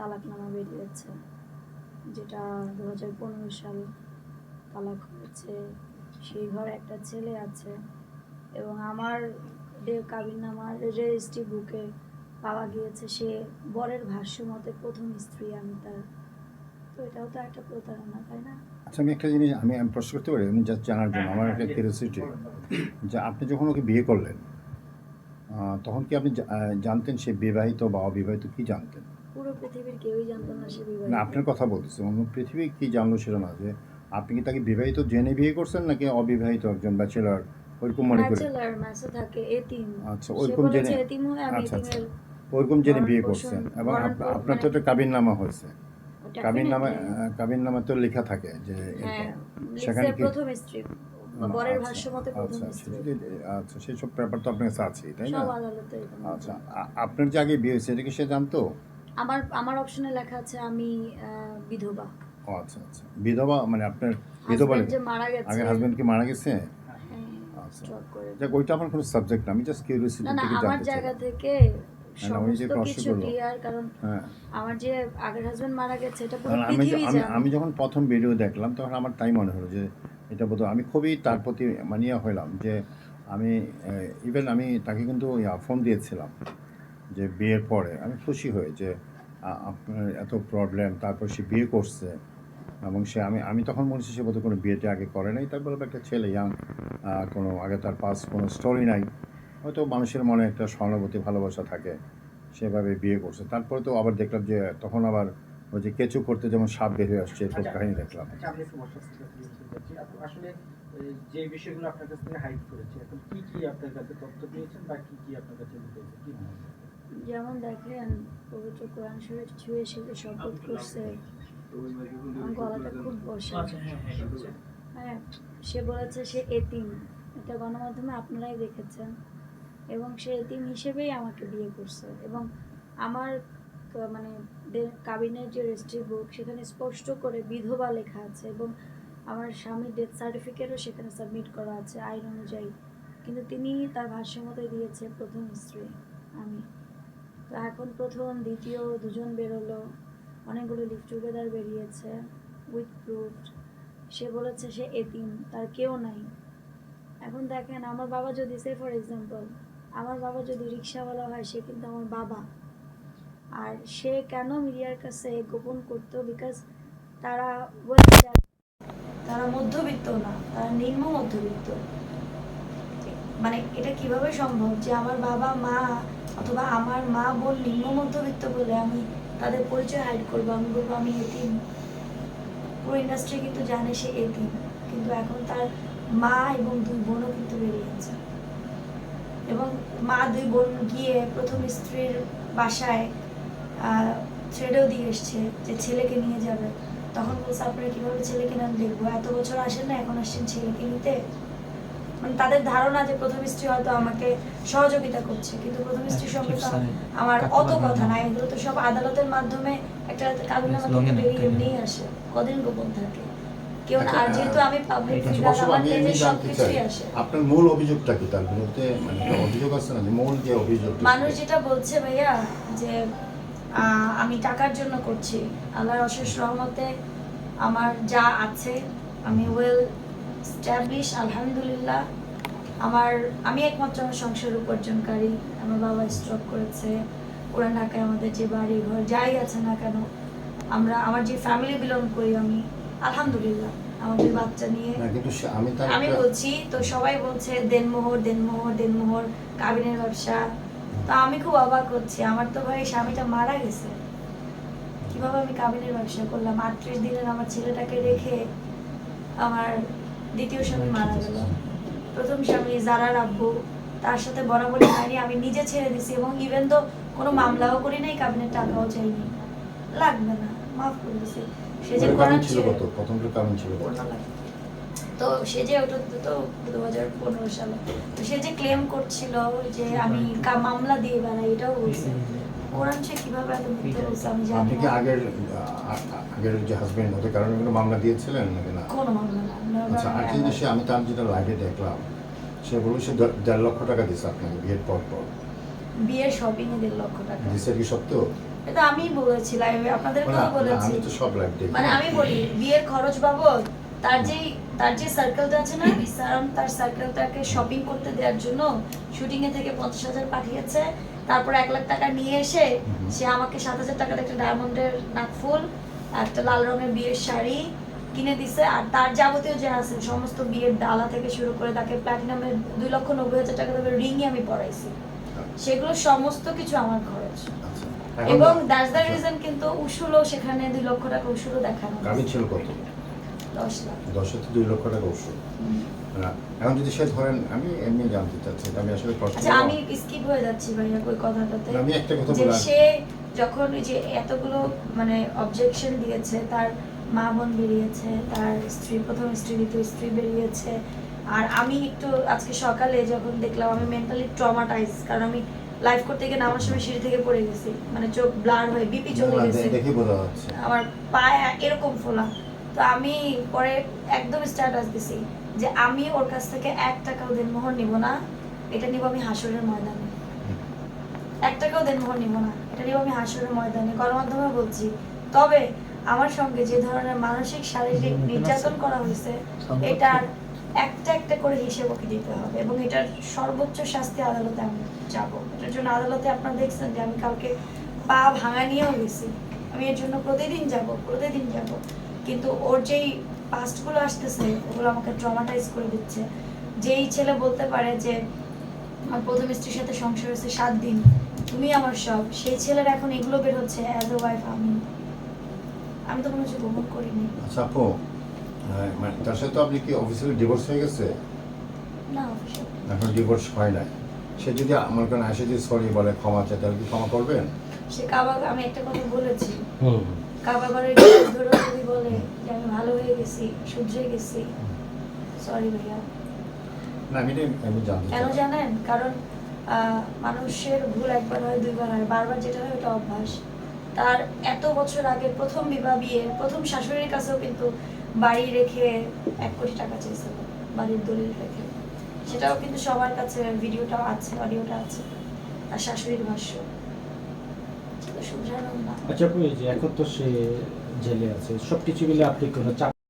তালাকনামা বেরিয়েছে, যেটা দু হাজার পনেরো সাল তালাক হয়েছে। সেই ঘরে একটা ছেলে আছে এবং আমার কাবিন কাবিননামার রেজিস্ট্রি বুকে পাওয়া গিয়েছে, সে বরের ভাষ্য মতে প্রথম স্ত্রী আমি তার। তো এটাও তো একটা প্রতারণা, তাই না? আচ্ছা আমি একটা জিনিস, আমি প্রশ্ন করতে পারি, আমি জাস্ট জানার জন্য, আমার একটা কিউরিয়াসিটি যে আপনি যখন ওকে বিয়ে করলেন তখন কি আপনি জানতেন সে বিবাহিত বা অবিবাহিত, কি জানতেন? পুরো পৃথিবীর কেউই জানতো না সে না আপনার কথা বলতেছি। অন্য পৃথিবী কি জানলো সেটা না যে আপনি কি তাকে বিবাহিত জেনে বিয়ে করছেন নাকি অবিবাহিত একজন ব্যাচেলার ওইরকম মনে করে? ব্যাচেলার ম্যাচে থাকে এতিম। আচ্ছা, সে ওইরকম জেনে- এতিম হয়ে আমি আচ্ছা, আচ্ছা। ওইরকম জেনে বিয়ে করছেন। এবং আপনার তো একটা কাবিন নামা হয়েছে কাবিন নামা কাবিন নামা তো লেখা থাকে যে হ্যাঁ সেখানে কি প্রথম স্ত্রী বরের আচ্ছা, প্রথম আচ্ছা আচ্ছা সেসব ব্যাপার তো আপনার কাছে আছেই তাই না? আচ্ছা আপনার যে আগে বিয়ে হয়েছে এটা কি সে জানতো? আমার আমার অপশনে লেখা আছে আমি বিধবা। ও আচ্ছা আচ্ছা। বিধবা মানে আপনার বিধবা মারা গেছে। আগে হাজবেন্ড কি মারা গেছে? হ্যাঁ, আচ্ছা। যাক ওইটা আমার কোনো সাবজেক্ট না আমি জাস্ট কিউরিয়াসিটি থেকে আমার জানতে চাই। জায়গা থেকে হ্যাঁ। আমার যে আগের হাজবেন্ড মারা গেছে এটা আমি পৃথিবী আমি জানে। আমি যখন প্রথম ভিডিও দেখলাম তখন আমার তাই মনে হলো যে এটা বোধ আমি খুবই তার প্রতি মানিয়া হইলাম যে আমি ইভেন আমি তাকে কিন্তু ফোন দিয়েছিলাম। যে বিয়ের পরে আমি খুশি হয়ে যে আপনার এত প্রবলেম তারপর সে বিয়ে করছে এবং সে আমি আমি তখন মনে হচ্ছে সে বোধহয় কোনো বিয়েটা আগে করে নাই। তারপরে একটা ছেলে ইয়াং কোনো আগে তার পাস কোনো স্টোরি নাই। হয়তো মানুষের মনে একটা সহানুভূতি ভালোবাসা থাকে সেভাবে বিয়ে করছে। তারপরে তো আবার দেখলাম যে তখন আবার ওই যে কেঁচু করতে যেমন সাপ বের হয়ে আসছে এরকম কাহিনী দেখলাম। আচ্ছা আসলে যে বিষয়গুলো আপনার কাছ থেকে হাইড করেছে এখন কি কি আপনার কাছে তথ্য পেয়েছেন বা কি কি আপনার কাছে কি যেমন দেখেন পবিত্র কোরআন শরীফ ছুঁয়ে সে যে শপথ করছে। গলাটা খুব বসে। হ্যাঁ সে বলেছে সে এতিম। এটা গণমাধ্যমে আপনারাই দেখেছেন। এবং সে এতিম হিসেবেই আমাকে বিয়ে করছে। এবং আমার মানে কাবিনের যে রেজিস্ট্রি বুক সেখানে স্পষ্ট করে বিধবা লেখা আছে এবং আমার স্বামীর ডেথ সার্টিফিকেটও সেখানে সাবমিট করা আছে আইন অনুযায়ী। কিন্তু তিনি তার ভাষ্য মতে দিয়েছে প্রথম স্ত্রী আমি। তো এখন প্রথম, দ্বিতীয় দুজন বেরোলো। অনেকগুলো লিভ টুগেদার বেরিয়েছে উইথ প্রুফ সে বলেছে সে এতিম, তার কেউ নাই। এখন দেখেন, আমার বাবা যদি সে ফর এক্সাম্পল আমার বাবা যদি রিক্সাওয়ালা হয়, সে কিন্তু আমার বাবা। আর সে কেন মিডিয়ার কাছে গোপন করতো? বিকজ তারা তারা মধ্যবিত্ত না, তারা নিম্ন মধ্যবিত্ত। মানে এটা কীভাবে সম্ভব যে আমার বাবা, মা অথবা আমার মা বোন নিম্ন মধ্যবিত্ত বলে আমি তাদের পরিচয় হাইড করব। আমি বলব, আমি এতিম। পুরো ইন্ডাস্ট্রি কিন্তু জানে সে এতিম, কিন্তু এখন তার মা এবং দুই বোনও কিন্তু বেরিয়েছে এবং মা দুই বোন গিয়ে প্রথম স্ত্রীর বাসায় ছেড়েও দিয়ে এসছে যে ছেলেকে নিয়ে যাবে। তখন বলছে, আপনারা কীভাবে ছেলেকে নাম দেখব এত বছর আসেন না, এখন আসছেন ছেলেকে নিতে? মানে তাদের ধারণা যে প্রথম স্ত্রী হয়তো আমাকে সহযোগিতা করছে কিন্তু প্রথম স্ত্রীর সম্পর্কে আমার অত কথা নাই। এগুলো তো সব আদালতের মাধ্যমে একটা কাবিনামা থেকে বেরিয়ে এমনিই আসে। কদিন গোপন থাকে? কেউ আর যেহেতু আমি পাবলিক ফিগার আমার আমি সব কিছুই আসে। আপনার মূল অভিযোগটা কি? তার বিরুদ্ধে মানে অভিযোগ আছে না যে মূল যে অভিযোগ মানুষ যেটা বলছে ভাইয়া যে আহ, আমি টাকার জন্য করছি। আল্লাহর অশেষ রহমতে আমার যা আছে আমি ওয়েল স্ট্যাবলিশ আলহামদুলিল্লাহ আমার আমি একমাত্র আমার সংসার উপার্জনকারী আমার বাবা স্ট্রোক করেছে পুরান ঢাকায় আমাদের যে বাড়ি ঘর যাই আছে না কেন আমরা আমার যে ফ্যামিলি বিলং করি আমি আলহামদুলিল্লাহ আমাদের বাচ্চা নিয়ে আমি বলছি তো সবাই বলছে দেনমোহর দেনমোহর দেনমোহর কাবিনের ব্যবসা। তো আমি খুব অবাক হচ্ছি আমার তো ভাই স্বামীটা মারা গেছে। কীভাবে আমি কাবিনের ব্যবসা করলাম? আটত্রিশ দিনের আমার ছেলেটাকে রেখে আমার দ্বিতীয় স্বামী মারা গেল। প্রথম স্বামী জারার আব্বু তার সাথে বরাবরই হয়নি আমি নিজে ছেড়ে দিছি এবং ইভেন তো কোনো মামলাও করি নাই কাবিনের টাকাও চাইনি লাগবে না মাফ করে দিছি। সে যে ওর কোরআন কারণ ছিল কত? প্রথমটা। তো সে যে ওটা তো- তো দু হাজার পনেরো সালে। তো সে যে ক্লেম করছিল যে আমি মামলা দিয়ে বেড়াই এটাও বলছে। কোরআন সে কীভাবে এত মিথ্যে বলছে আমি জানি আপনি কি আগের আ- আ- আগের যে হাজবেন্ড ওদের কারণে কোনো মামলা দিয়েছিলেন নাকি না? কোনো মামলা না আচ্ছা আর কিন্তু সে আমি তার যেটা লাইভে দেখলাম সে বলল সে দেড় লক্ষ টাকা আপনাকে বিয়ের পর পর। বিয়ের শপিং এ দেড় লক্ষ টাকা। দিচ্ছে কি সত্য? এটা আমি বলেছি লাইভে আপনাদেরকেও বলেছি আমি তো সব লাইভ দেখি। মানে আমি বলি বিয়ের খরচ বাবদ তার যেই তার যে সার্কেলটা আছে না সারাম তার সার্কেলটাকে শপিং করতে দেওয়ার জন্য শুটিং এ থেকে পঞ্চাশ হাজার পাঠিয়েছে তারপর এক লাখ টাকা নিয়ে এসে সে আমাকে সাত হাজার টাকার একটা ডায়মন্ডের নাকফুল একটা লাল রঙের বিয়ের শাড়ি কিনে দিছে আর তার যাবতীয় যে আছে সমস্ত বিয়ের ডালা থেকে শুরু করে তাকে প্ল্যাটিনামের দুই লক্ষ নব্বই হাজার টাকা দামের রিংই আমি পরাইছি সেগুলো সমস্ত কিছু আমার খরচ আচ্ছা। এবং দ্যাটস দ্য। রিজন কিন্তু উসুলও সেখানে দুই লক্ষ টাকা উসুলও দেখানো গাড়ি ছিল কত দশ লাখ দশে দুই লক্ষ টাকা হুম। না। এখন যদি সে ধরেন আমি এমনি জানতে চাচ্ছি আমি আসলে প্রশ্ন আচ্ছা আমি স্কিপ হয়ে যাচ্ছি ভাইয়া ওই কথাটাতে। আমি একটা কথা বলে সে যখন যে এতগুলো মানে অবজেকশন দিয়েছে তার মা বোন বেরিয়েছে তার স্ত্রী প্রথম স্ত্রী দ্বিতীয় স্ত্রী বেরিয়েছে আর আমি একটু আজকে সকালে যখন দেখলাম আমি মেন্টালি ট্রমাটাইজ কারণ আমি লাইভ করতে গিয়ে নামার সময় সিঁড়ি থেকে পড়ে গেছি। মানে চোখ ব্লার হয়ে বিপি চলে গেছে। আমার পায়ে এরকম ফোলা। তো আমি পরে একদম স্ট্যাটাস দিছি। যে আমি ওর কাছ থেকে এক টাকাও দেনমোহর নিব না এটা নিব আমি হাসরের ময়দানে। এক টাকাও দেনমোহর নিব না এটা নিব আমি হাসরের ময়দানে। গণমাধ্যমে বলছি তবে আমার সঙ্গে যে ধরনের মানসিক শারীরিক নির্যাতন করা হয়েছে এটার একটা একটা করে হিসেব ওকে দিতে হবে এবং এটার সর্বোচ্চ শাস্তি আদালতে আমি যাব। এটার জন্য আদালতে আপনারা দেখছেন যে আমি কালকে পা ভাঙা নিয়েও গেছি। আমি এর জন্য প্রতিদিন যাব প্রতিদিন যাব। কিন্তু ওর যেই পাস্টগুলো আসতেছে ওগুলো আমাকে ট্রমাটাইজ করে দিচ্ছে। যেই ছেলে বলতে পারে যে আমার প্রথম স্ত্রীর সাথে সংসার হয়েছে সাত দিন তুমি আমার সব। সেই ছেলের এখন এগুলো বের হচ্ছে অ্যাজ এ ওয়াইফ আমি। আমি তো কোনো কিছু গ্রহণ করিনি। আচ্ছা আপু মানে তার সাথে তো আপনি কি অফিসিয়ালি ডিভোর্স হয়ে গেছে? না এখন ডিভোর্স হয় নাই। সে যদি আমার কারণে আসে যদি সরি বলে ক্ষমা চায় তাহলে কি ক্ষমা করবেন? সে কাবা আমি একটা কথা বলেছি। হুম কাবা ঘরের ধরে যদি বলে যে আমি ভালো হয়ে গেছি শুধরে গেছি। সরি ভাইয়া। কেন জানেন? কারণ মানুষের ভুল একবার হয় দুইবার হয় বারবার যেটা হয় ওটা অভ্যাস। তার এত বছর আগে প্রথম বিবাহ বিয়ে প্রথম শাশুড়ির কাছেও কিন্তু বাড়ি রেখে এক কোটি টাকা চেয়েছিল বাড়ির দলিল রেখে। সেটাও কিন্তু সবার কাছে ভিডিওটাও আছে অডিওটা আছে আর শাশুড়ির ভাষ্য। আচ্ছা আপনি যে এখন তো সে জেলে আছে। সব কিছু মিলে আপনি কোনো